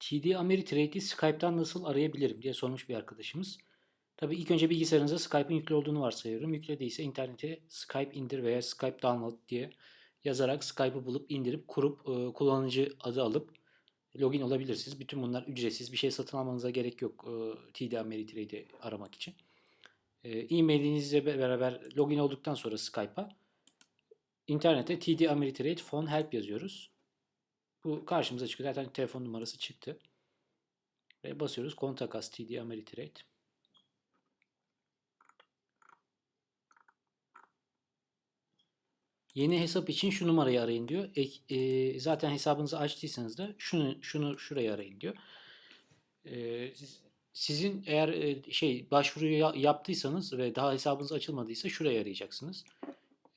TD Ameritrade'i Skype'tan nasıl arayabilirim diye sormuş bir arkadaşımız. Tabii ilk önce bilgisayarınıza Skype'ın yüklü olduğunu varsayıyorum. Yüklediyse internete Skype indir veya Skype download diye yazarak Skype'ı bulup indirip kurup e, kullanıcı adı alıp login olabilirsiniz. Bütün bunlar ücretsiz. Bir şey satın almanıza gerek yok e, TD Ameritrade'i aramak için. E, E-mailinizle beraber login olduktan sonra Skype'a internete TD Ameritrade Phone Help yazıyoruz. Bu karşımıza çıkıyor. Zaten telefon numarası çıktı. Ve basıyoruz kontak as TD Ameritrade. Yeni hesap için şu numarayı arayın diyor. Ek- e, zaten hesabınızı açtıysanız da şunu şunu şurayı arayın diyor. E, siz- sizin eğer e, şey başvuruyu ya- yaptıysanız ve daha hesabınız açılmadıysa şurayı arayacaksınız.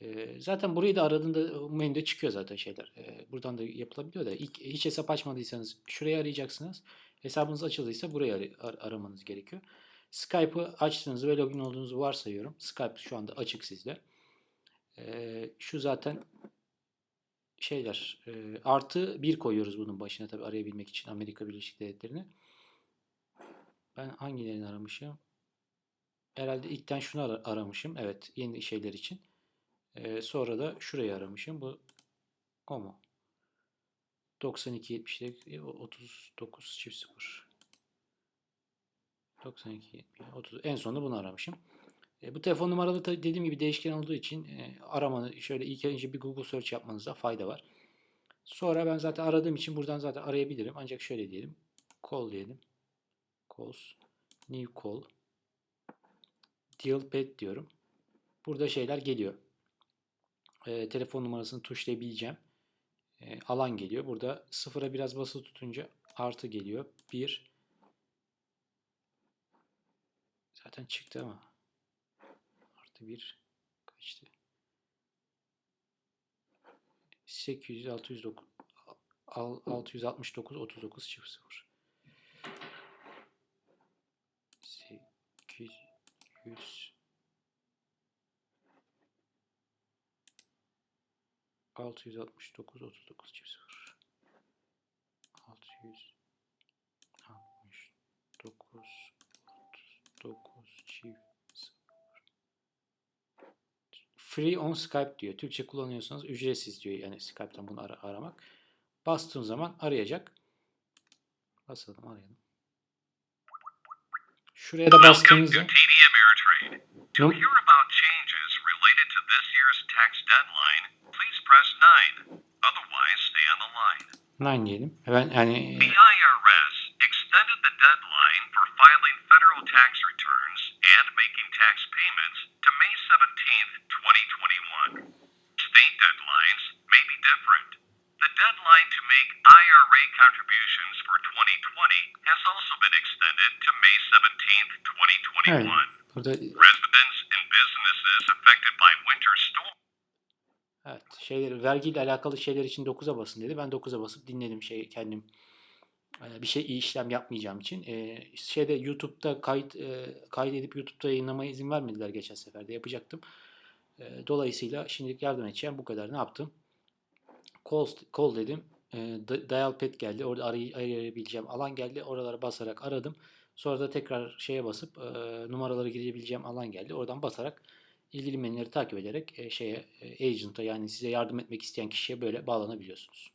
E, zaten burayı da aradığında menüde çıkıyor zaten şeyler. E, buradan da yapılabiliyor da ilk hiç hesap açmadıysanız şurayı arayacaksınız. Hesabınız açıldıysa burayı ar- ar- aramanız gerekiyor. Skype'ı açtığınızı ve login olduğunuzu varsayıyorum. Skype şu anda açık sizde. Ee, şu zaten şeyler e, artı bir koyuyoruz bunun başına tabii arayabilmek için Amerika Birleşik Devletleri'ni. Ben hangilerini aramışım? Herhalde ilkten şunu ara- aramışım. Evet yeni şeyler için. Ee, sonra da şurayı aramışım. Bu o mu? 92 70 39 çift 0 92 70 30 en sonunda bunu aramışım. E, bu telefon numaralı da dediğim gibi değişken olduğu için e, aramanı şöyle ilk önce bir Google search yapmanızda fayda var. Sonra ben zaten aradığım için buradan zaten arayabilirim. Ancak şöyle diyelim. Call diyelim. Calls. New call. Deal pad diyorum. Burada şeyler geliyor. E, telefon numarasını tuşlayabileceğim. E, alan geliyor. Burada sıfıra biraz basılı tutunca artı geliyor. 1 Zaten çıktı ama artı 1 kaçtı? 800 609 al- 669 39 çift 0 800 669 39 çift 0 669 39 çift Free on Skype diyor. Türkçe kullanıyorsanız ücretsiz diyor. Yani Skype'tan bunu ara- aramak. Bastığım zaman arayacak. Basalım arayalım. Şuraya da bastığınızda TD tax deadline, please press 9. Otherwise, stay on the line. 9 diyelim. Ben yani The IRS extended the deadline for filing federal tax returns and making tax payments to May 17th, 2021. State deadlines may be different. The deadline to make IRA contributions for 2020 has also been extended to May 17th, 2021. evet, burada Residents and businesses affected by winter storm evet, şeyleri vergiyle alakalı şeyler için 9'a basın dedi. Ben 9'a basıp dinledim şey kendim. Ee, Bir şey işlem yapmayacağım için. Ee, şeyde YouTube'da kayıt e, kaydedip YouTube'da yayınlamaya izin vermediler geçen seferde. Yapacaktım. Ee, Dolayısıyla şimdilik yardım edeceğim. Bu kadar. Ne yaptım? Call, call dedim. Di- Dial pad geldi. Orada aray arayabileceğim alan geldi. Oralara basarak aradım. Sonra da tekrar şeye basıp e, numaraları girebileceğim alan geldi. Oradan basarak ilgili menüleri takip ederek e, şeye e, agent'a yani size yardım etmek isteyen kişiye böyle bağlanabiliyorsunuz.